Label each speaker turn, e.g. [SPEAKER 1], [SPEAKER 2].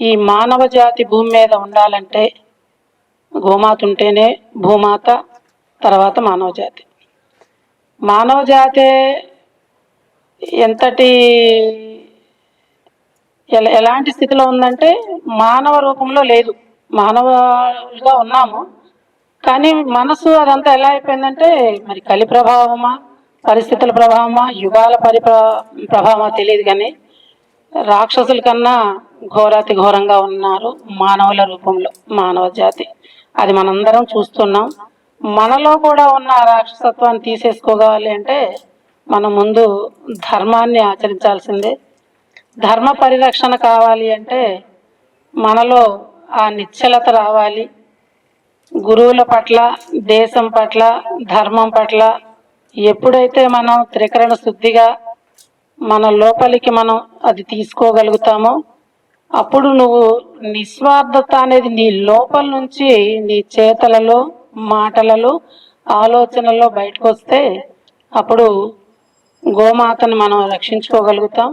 [SPEAKER 1] ఈ మానవ జాతి భూమి మీద ఉండాలంటే గోమాత ఉంటేనే భూమాత తర్వాత మానవ జాతి మానవ జాతి ఎంతటి ఎలా ఎలాంటి స్థితిలో ఉందంటే మానవ రూపంలో లేదు. మానవులుగా ఉన్నాము. కానీ మనసు అదంతా ఎలా అయిపోయిందంటే మరి కలి ప్రభావమా పరిస్థితుల ప్రభావమా యుగాల పరి ప్రభావమా తెలియదు కానీ రాక్షసుల కన్నా ఘోరాతి ఘోరంగా ఉన్నారు మానవుల రూపంలో మానవ జాతి. అది మనందరం చూస్తున్నాం. మనలో కూడా ఉన్న రాక్షసత్వాన్ని తీసేసుకోవాలి అంటే మనం ముందు ధర్మాన్ని ఆచరించాల్సిందే. ధర్మ పరిరక్షణ కావాలి అంటే మనలో ఆ నిశ్చలత రావాలి. గురువుల పట్ల దేశం పట్ల ధర్మం పట్ల ఎప్పుడైతే మనం త్రికరణ శుద్ధిగా మన లోపలికి మనం అది తీసుకోగలుగుతామో అప్పుడు నువ్వు నిస్వార్థత అనేది నీ లోపల నుంచి నీ చేతలలో మాటలలో ఆలోచనలో బయటకు వస్తే అప్పుడు గోమాతను మనం రక్షించుకోగలుగుతాం.